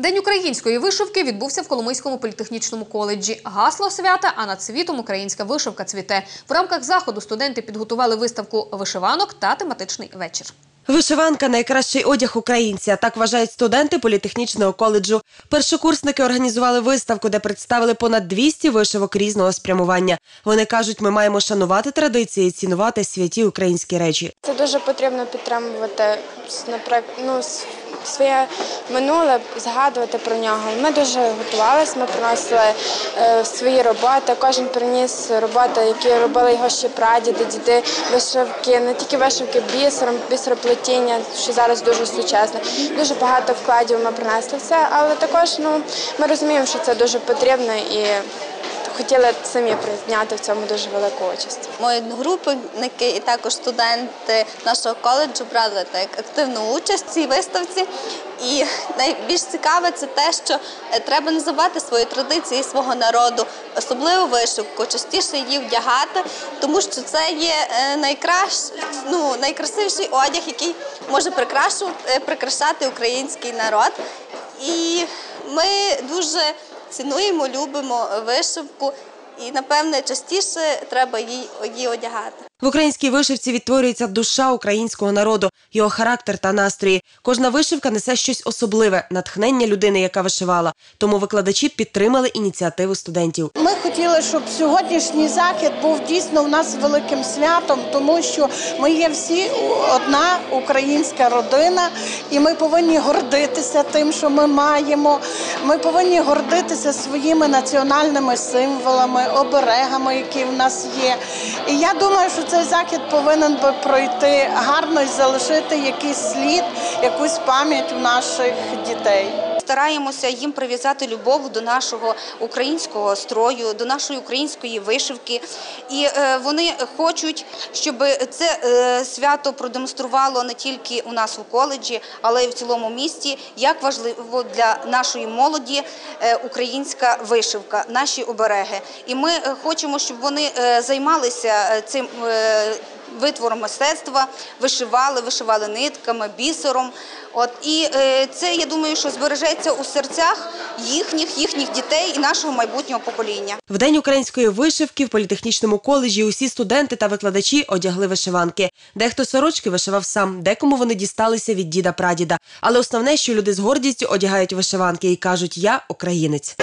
День української вишивки відбувся в Коломийському політехнічному коледжі. Гасло свята, а над світом українська вишивка цвіте. В рамках заходу студенти підготували виставку вишиванок та тематичний вечір. Вишиванка найкращий одяг українця. Так вважають студенти політехнічного коледжу. Першокурсники організували виставку, де представили понад 200 вишивок різного спрямування. Вони кажуть, ми маємо шанувати традиції, і цінувати святі українські речі. Це дуже потрібно підтримувати наприклад, ну, своє минуле, згадувати про нього. Ми дуже готувалися, ми приносили е, свої роботи. Кожен приніс роботи, які робили його ще прадіди, діди, вишивки, не тільки вишивки бісером, бісероплетіння, що зараз дуже сучасне. Дуже багато вкладів ми принесли в це, але також ну, ми розуміємо, що це дуже потрібно і хотіли самі прийняти в цьому дуже велику участь. Мої групники і також студенти нашого коледжу брали так активну участь в цій виставці. І найбільш цікаве це те, що е, треба не забувати свої традиції свого народу, особливо вишивку, частіше її вдягати, тому що це є е, найкращ, ну, найкрасивіший одяг, який може прикрашувати, е, прикрашати український народ. І ми дуже цінуємо, любимо вишивку, і напевне частіше треба її, одягати. В українській вишивці відтворюється душа українського народу, його характер та настрої. Кожна вишивка несе щось особливе, натхнення людини, яка вишивала. Тому викладачі підтримали ініціативу студентів. Ми хотіли, щоб сьогоднішній захід був дійсно в нас великим святом, тому що ми є всі одна українська родина, і ми повинні гордитися тим, що ми маємо. Ми повинні гордитися своїми національними символами, оберегами, які в нас є. І я думаю, що цей захід повинен би пройти гарно і залишити якийсь слід, якусь пам'ять у наших дітей. Стараємося їм прив'язати любов до нашого українського строю, до нашої української вишивки. І е, вони хочуть, щоб це е, свято продемонструвало не тільки у нас у коледжі, але й в цілому місті, як важливо для нашої молоді е, українська вишивка, наші обереги. І ми хочемо, щоб вони займалися цим. Витвором мистецтва вишивали, вишивали нитками, бісером. От і е, це я думаю, що збережеться у серцях їхніх, їхніх дітей і нашого майбутнього покоління. В день української вишивки в політехнічному коледжі усі студенти та викладачі одягли вишиванки. Дехто сорочки вишивав сам, декому вони дісталися від діда-прадіда. Але основне, що люди з гордістю одягають вишиванки і кажуть: Я українець.